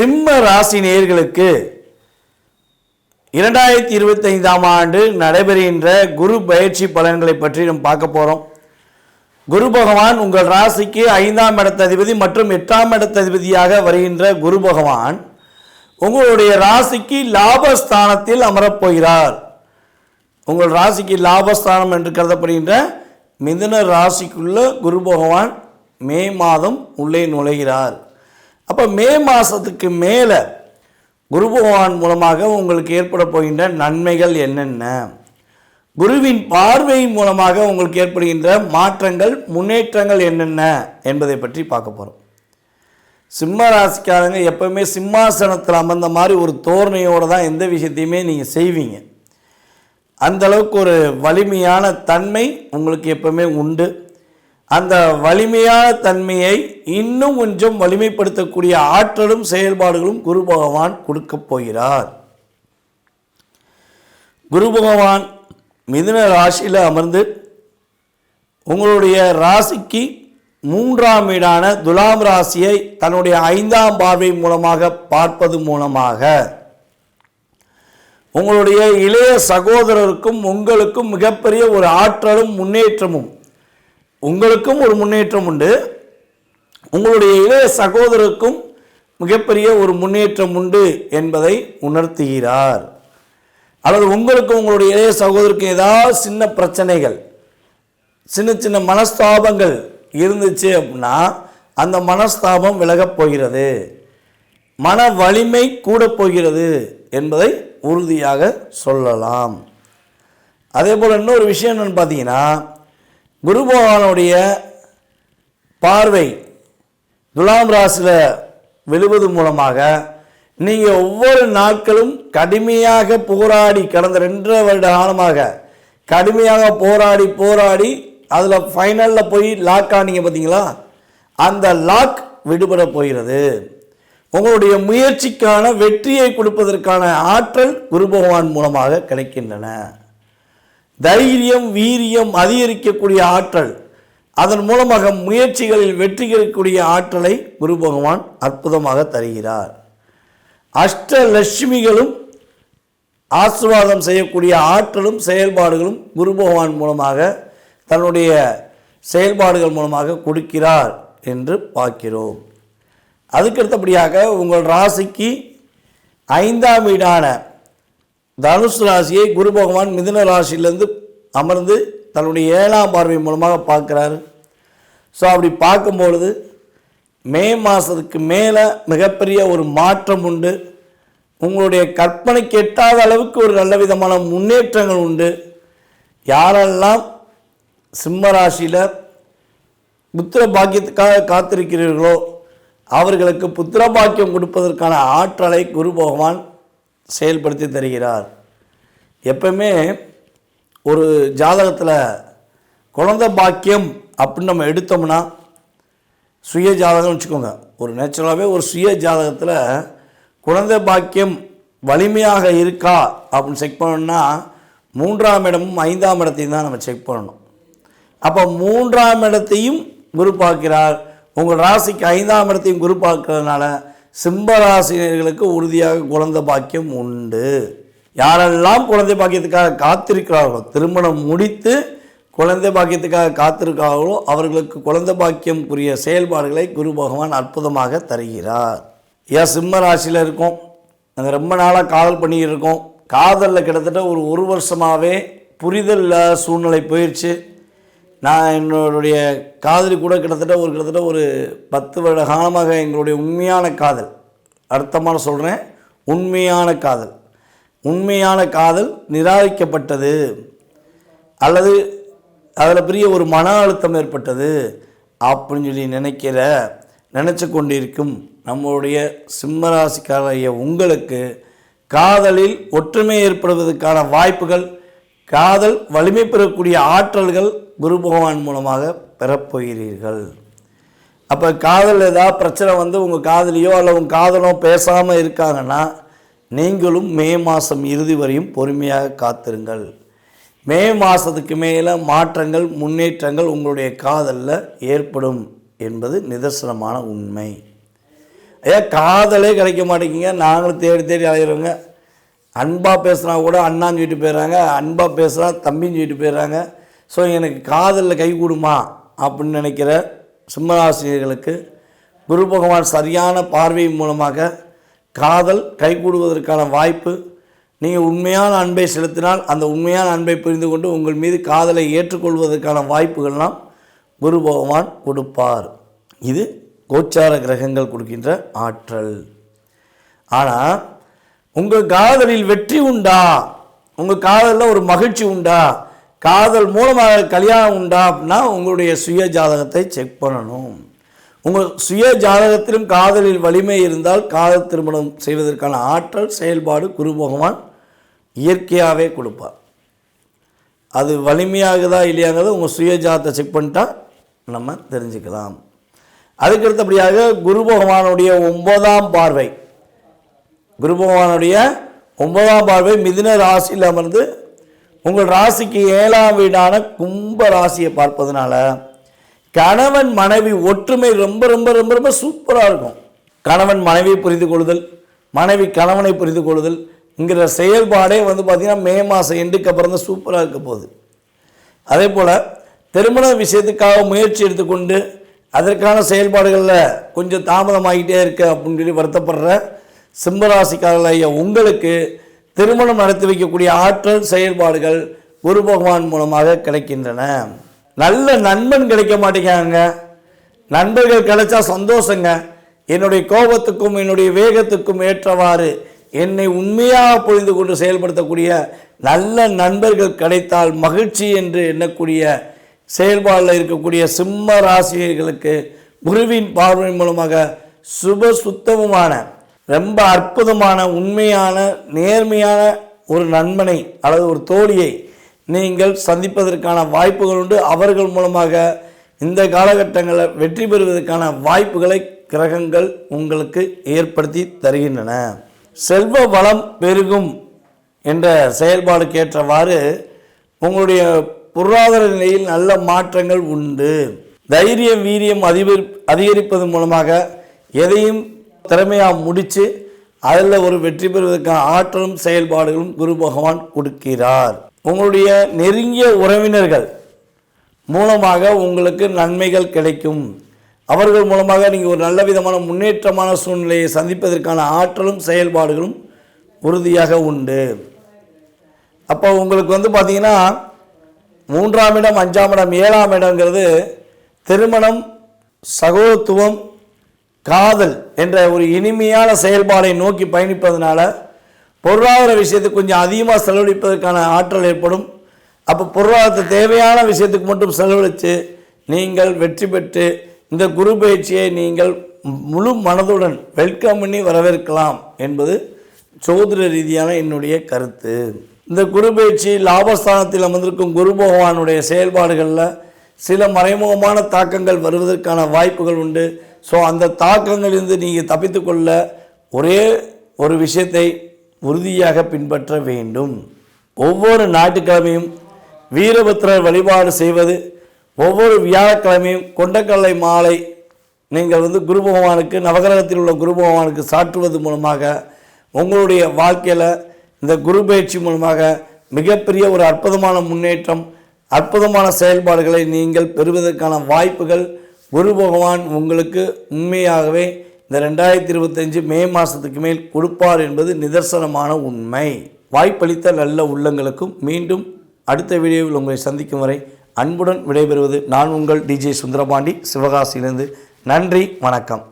சிம்ம ராசி நேயர்களுக்கு இரண்டாயிரத்தி இருபத்தைந்தாம் ஆண்டு நடைபெறுகின்ற குரு பயிற்சி பலன்களை பற்றி நம்ம பார்க்க போகிறோம் குரு பகவான் உங்கள் ராசிக்கு ஐந்தாம் இடத்ததிபதி மற்றும் எட்டாம் இடத்ததிபதியாக வருகின்ற குரு பகவான் உங்களுடைய ராசிக்கு லாபஸ்தானத்தில் அமரப்போகிறார். உங்கள் ராசிக்கு லாபஸ்தானம் என்று கருதப்படுகின்ற மிதுன ராசிக்குள்ள குரு பகவான் மே மாதம் உள்ளே நுழைகிறார். அப்போ மே மாதத்துக்கு மேலே குரு பகவான் மூலமாக உங்களுக்கு ஏற்பட போகின்ற நன்மைகள் என்னென்ன? குருவின் பார்வையின் மூலமாக உங்களுக்கு ஏற்படுகின்ற மாற்றங்கள் முன்னேற்றங்கள் என்னென்ன என்பதை பற்றி பார்க்க போகிறோம் சிம்ம ராசிக்காரங்க எப்பவுமே சிம்மாசனத்தில் அமர்ந்த மாதிரி ஒரு தோரணையோடு தான் எந்த விஷயத்தையுமே நீங்கள் செய்வீங்க. அந்த அளவுக்கு ஒரு வலிமையான தன்மை உங்களுக்கு எப்பவுமே உண்டு. அந்த வலிமையான தன்மையை இன்னும் கொஞ்சம் வலிமைப்படுத்தக்கூடிய ஆற்றலும் செயல்பாடுகளும் குரு பகவான் கொடுக்கப் போகிறார். குரு பகவான் மிதுன ராசியில் அமர்ந்து உங்களுடைய ராசிக்கு மூன்றாம் வீடான துலாம் ராசியை தன்னுடைய ஐந்தாம் பார்வை மூலமாக பார்ப்பது மூலமாக உங்களுடைய இளைய சகோதரருக்கும் உங்களுக்கும் மிகப்பெரிய ஒரு ஆற்றலும் முன்னேற்றமும் உங்களுக்கும் ஒரு முன்னேற்றம் உண்டு. உங்களுடைய இளைய சகோதரருக்கும் மிகப்பெரிய ஒரு முன்னேற்றம் உண்டு என்பதை உணர்த்துகிறார். அல்லது உங்களுக்கும் உங்களுடைய இளைய சகோதரருக்கும் ஏதாவது சின்ன பிரச்சனைகள் சின்ன சின்ன மனஸ்தாபங்கள் இருந்துச்சு அப்படின்னா அந்த மனஸ்தாபம் விலகப் போகிறது. மன வலிமை கூட போகிறது என்பதை உறுதியாக சொல்லலாம். அதே போல் இன்னொரு விஷயம் என்னென்னு பார்த்தீங்கன்னா குரு பகவானுடைய பார்வை துலாம் ராசியில் விழுவது மூலமாக நீங்கள் ஒவ்வொரு நாட்களும் கடுமையாக போராடி கடந்த ரெண்டரை வருட காலமாக கடுமையாக போராடி போராடி அதில் ஃபைனலில் போய் லாக் ஆனீங்க பார்த்தீங்களா அந்த லாக் விடுபட போகிறது. உங்களுடைய முயற்சிக்கான வெற்றியை கொடுப்பதற்கான ஆற்றல் குரு பகவான் மூலமாக கிடைக்கின்றன. தைரியம் வீரியம் அதிகரிக்கக்கூடிய ஆற்றல். அதன் மூலமாக முயற்சிகளில் வெற்றி கிடைக்கக்கூடிய ஆற்றலை குரு பகவான் அற்புதமாக தருகிறார். அஷ்டலட்சுமிகளும் ஆசிர்வாதம் செய்யக்கூடிய ஆற்றலும் செயல்பாடுகளும் குரு பகவான் மூலமாக தன்னுடைய செயல்பாடுகள் மூலமாக கொடுக்கிறார் என்று பார்க்கிறோம். அதுக்கடுத்தபடியாக உங்கள் ராசிக்கு ஐந்தாம் வீடான தனுசு ராசியை குரு பகவான் மிதுன ராசியிலேருந்து அமர்ந்து தன்னுடைய ஏழாம் பார்வை மூலமாக பார்க்குறாரு. ஸோ அப்படி பார்க்கும்பொழுது மே மாதத்துக்கு மேலே மிகப்பெரிய ஒரு மாற்றம் உண்டு. உங்களுடைய கற்பனைக்கு எட்டாத அளவுக்கு ஒரு நல்ல விதமான முன்னேற்றங்கள் உண்டு. யாரெல்லாம் சிம்ம ராசியில் புத்திர பாக்கியத்துக்காக காத்திருக்கிறீர்களோ அவர்களுக்கு புத்திர பாக்கியம் கொடுப்பதற்கான ஆற்றலை குரு பகவான் செயல்படுத்தி தருகிறார். எப்பவுமே ஒரு ஜாதகத்தில் குழந்தை பாக்கியம் அப்படின்னு நம்ம எடுத்தோம்னா சுய ஜாதகம்னு வச்சுக்கோங்க. ஒரு நேச்சுரலாகவே ஒரு சுய ஜாதகத்தில் குழந்தை பாக்கியம் வலிமையாக இருக்கா அப்படின்னு செக் பண்ணணும்னா மூன்றாம் இடமும் ஐந்தாம் இடத்தையும் தான் நம்ம செக் பண்ணணும். அப்போ மூன்றாம் இடத்தையும் குரு பார்க்கிறார். உங்கள் ராசிக்கு ஐந்தாம் இடத்தையும் குரு பார்க்கறதுனால சிம்மராசினியர்களுக்கு உறுதியாக குழந்தை பாக்கியம் உண்டு. யாரெல்லாம் குழந்தை பாக்கியத்துக்காக காத்திருக்கிறார்களோ திருமணம் முடித்து குழந்தை பாக்கியத்துக்காக காத்திருக்கிறார்களோ அவர்களுக்கு குழந்தை பாக்கியம்க்குரிய செயல்பாடுகளை குரு பகவான் அற்புதமாக தருகிறார். ஏன் சிம்ம ராசியில் இருக்கோம்? நாங்கள் ரொம்ப நாளாக காதல் பண்ணிக்கிட்டு இருக்கோம். காதலில் கிட்டத்தட்ட ஒரு ஒரு வருஷமாகவே புரிதல் இல்லாத சூழ்நிலை போயிடுச்சு நான் என்னுடைய காதலி கூட கிட்டத்தட்ட ஒரு கிட்டத்தட்ட ஒரு பத்து வருட காலமாக எங்களுடைய உண்மையான காதல் அர்த்தமாக சொல்கிறேன் உண்மையான காதல். உண்மையான காதல் நிராகரிக்கப்பட்டது அல்லது அதில் பெரிய ஒரு மன அழுத்தம் ஏற்பட்டது அப்படின்னு சொல்லி நினைக்கிற நினச்சி கொண்டிருக்கும் நம்மளுடைய சிம்மராசிக்காரைய உங்களுக்கு காதலில் ஒற்றுமை ஏற்படுவதற்கான வாய்ப்புகள் காதல் வலிமை பெறக்கூடிய ஆற்றல்கள் குரு பகவான் மூலமாக பெறப்போகிறீர்கள். அப்போ காதல் ஏதாவது பிரச்சனை வந்து உங்கள் காதலியோ அல்ல உங்கள் காதலோ பேசாமல் இருக்காங்கன்னா நீங்களும் மே மாதம் இறுதி வரையும் பொறுமையாக காத்திருங்கள். மே மாதத்துக்கு மேலே மாற்றங்கள் முன்னேற்றங்கள் உங்களுடைய காதலில் ஏற்படும் என்பது நிதர்சனமான உண்மை. ஐயா காதலே கிடைக்க மாட்டேங்குங்க நாங்களும் தேடி தேடி அலையிறோங்க. அன்பாக பேசுனா கூட அண்ணான்னு சொல்லிட்டு போயிடுறாங்க. அன்பாக பேசுனா தம்பின்னு சொல்லிட்டு போயிடுறாங்க. ஸோ எனக்கு காதலில் கை கூடுமா? அப்படின்னு நினைக்கிற சிம்மராசிரியர்களுக்கு குரு பகவான் சரியான பார்வை மூலமாக காதல் கைகூடுவதற்கான வாய்ப்பு. நீங்கள் உண்மையான அன்பை செலுத்தினால் அந்த உண்மையான அன்பை புரிந்து கொண்டு உங்கள் மீது காதலை ஏற்றுக்கொள்வதற்கான வாய்ப்புகள்லாம் குரு பகவான் கொடுப்பார். இது கோச்சார கிரகங்கள் கொடுக்கின்ற ஆற்றல். ஆனால் உங்கள் காதலில் வெற்றி உண்டா? உங்கள் காதலில் ஒரு மகிழ்ச்சி உண்டா? காதல் மூலமாக கல்யாணம் உண்டா அப்படின்னா உங்களுடைய சுய ஜாதகத்தை செக் பண்ணணும். உங்கள் சுய ஜாதகத்திலும் காதலில் வலிமை இருந்தால் காதல் திருமணம் செய்வதற்கான ஆற்றல் செயல்பாடு குரு பகவான் இயற்கையாகவே கொடுப்பார். அது வலிமையாகுதா இல்லையாங்கிறத உங்கள் சுய ஜாதத்தை செக் பண்ணிட்டா நம்ம தெரிஞ்சுக்கலாம். அதுக்கு அடுத்தபடியாக குரு பகவானுடைய ஒன்பதாம் பார்வை. குரு பகவானுடைய ஒன்பதாம் பார்வை மிதுன ராசியில் அமர்ந்து உங்கள் ராசிக்கு ஏழாம் வீடான கும்ப ராசியை பார்ப்பதனால கணவன் மனைவி ஒற்றுமை ரொம்ப ரொம்ப ரொம்ப ரொம்ப சூப்பராக இருக்கும். கணவன் மனைவியை புரிந்து கொள்ளுதல் மனைவி கணவனை புரிந்து கொள்ளுதல் என்கிற செயல்பாடே வந்து பார்த்திங்கன்னா மே மாதம் எண்டுக்கு அப்புறம் தான் சூப்பராக இருக்க போகுது. அதே போல் திருமண விஷயத்துக்காக முயற்சி எடுத்துக்கொண்டு அதற்கான செயல்பாடுகளில் கொஞ்சம் தாமதமாகிட்டே இருக்க அப்படின்னு சொல்லி வருத்தப்படுற சிம்மராசிக்காரர்களைய உங்களுக்கு திருமணம் நடத்தி வைக்கக்கூடிய ஆற்றல் செயல்பாடுகள் குரு பகவான் மூலமாக கிடைக்கின்றன. நல்ல நண்பன் கிடைக்க மாட்டேங்காங்க நண்பர்கள் கிடைச்சா சந்தோஷங்க. என்னுடைய கோபத்துக்கும் என்னுடைய வேகத்துக்கும் ஏற்றவாறு என்னை உண்மையாக புரிந்து கொண்டு செயல்படுத்தக்கூடிய நல்ல நண்பர்கள் கிடைத்தால் மகிழ்ச்சி என்று எண்ணக்கூடிய செயல்பாடில் இருக்கக்கூடிய சிம்ம ராசிகளுக்கு குருவின் பார்வை மூலமாக சுப சுத்தமுமான ரொம்ப அற்புதமான உண்மையான நேர்மையான ஒரு நண்பனை அல்லது ஒரு தோழியை நீங்கள் சந்திப்பதற்கான வாய்ப்புகள் உண்டு. அவர்கள் மூலமாக இந்த காலகட்டங்களில் வெற்றி பெறுவதற்கான வாய்ப்புகளை கிரகங்கள் உங்களுக்கு ஏற்படுத்தி தருகின்றன. செல்வ வளம் பெருகும் என்ற செயல்பாடுக்கு ஏற்றவாறு உங்களுடைய பொருளாதார நிலையில் நல்ல மாற்றங்கள் உண்டு. தைரியம் வீரியம் அதிகரி அதிகரிப்பது மூலமாக எதையும் திறமையாக முடித்து அதில் ஒரு வெற்றி பெறுவதற்கான ஆற்றலும் செயல்பாடுகளும் குரு பகவான் கொடுக்கிறார். உங்களுடைய நெருங்கிய உறவினர்கள் மூலமாக உங்களுக்கு நன்மைகள் கிடைக்கும். அவர்கள் மூலமாக நீங்கள் ஒரு நல்ல விதமான முன்னேற்றமான சூழ்நிலையை சந்திப்பதற்கான ஆற்றலும் செயல்பாடுகளும் உறுதியாக உண்டு. அப்போ உங்களுக்கு வந்து பார்த்திங்கன்னா மூன்றாம் இடம் அஞ்சாம் இடம் ஏழாம் இடங்கிறது திருமணம் சகோதரத்துவம் காதல் என்ற ஒரு இனிமையான செயல்பாடை நோக்கி பயணிப்பதனால பொருளாதார விஷயத்துக்கு கொஞ்சம் அதிகமாக செலவழிப்பதற்கான ஆற்றல் ஏற்படும். அப்போ பொருளாதாரத்தை தேவையான விஷயத்துக்கு மட்டும் செலவழித்து நீங்கள் வெற்றி பெற்று இந்த குரு பயிற்சியை நீங்கள் முழு மனதுடன் வெல்கம் பண்ணி வரவேற்கலாம் என்பது சோதர ரீதியான என்னுடைய கருத்து. இந்த குரு பயிற்சி லாபஸ்தானத்தில் அமர்ந்திருக்கும் குரு பகவானுடைய செயல்பாடுகளில் சில மறைமுகமான தாக்கங்கள் வருவதற்கான வாய்ப்புகள் உண்டு. ஸோ அந்த தாக்கங்களிலிருந்து நீங்கள் தப்பித்துக்கொள்ள ஒரே ஒரு விஷயத்தை உறுதியாக பின்பற்ற வேண்டும். ஒவ்வொரு ஞாயிற்றுக்கிழமையும் வீரபத்திரர் வழிபாடு செய்வது ஒவ்வொரு வியாழக்கிழமையும் கொண்டக்கல்லை மாலை நீங்கள் வந்து குரு பகவானுக்கு நவகிரகத்தில் உள்ள குரு பகவானுக்கு சாற்றுவது மூலமாக உங்களுடைய வாழ்க்கையில் இந்த குரு பயிற்சி மூலமாக மிகப்பெரிய ஒரு அற்புதமான முன்னேற்றம் அற்புதமான செயல்பாடுகளை நீங்கள் பெறுவதற்கான வாய்ப்புகள் குரு பகவான் உங்களுக்கு உண்மையாகவே இந்த ரெண்டாயிரத்தி இருபத்தஞ்சு மே மாதத்துக்கு மேல் கொடுப்பார் என்பது நிதர்சனமான உண்மை. வாய்ப்பளித்த நல்ல உள்ளங்களுக்கும் மீண்டும் அடுத்த வீடியோவில் உங்களை சந்திக்கும் வரை அன்புடன் விடைபெறுவது நான் உங்கள் டிஜே சுந்தரபாண்டி. சிவகாசியிலிருந்து நன்றி வணக்கம்.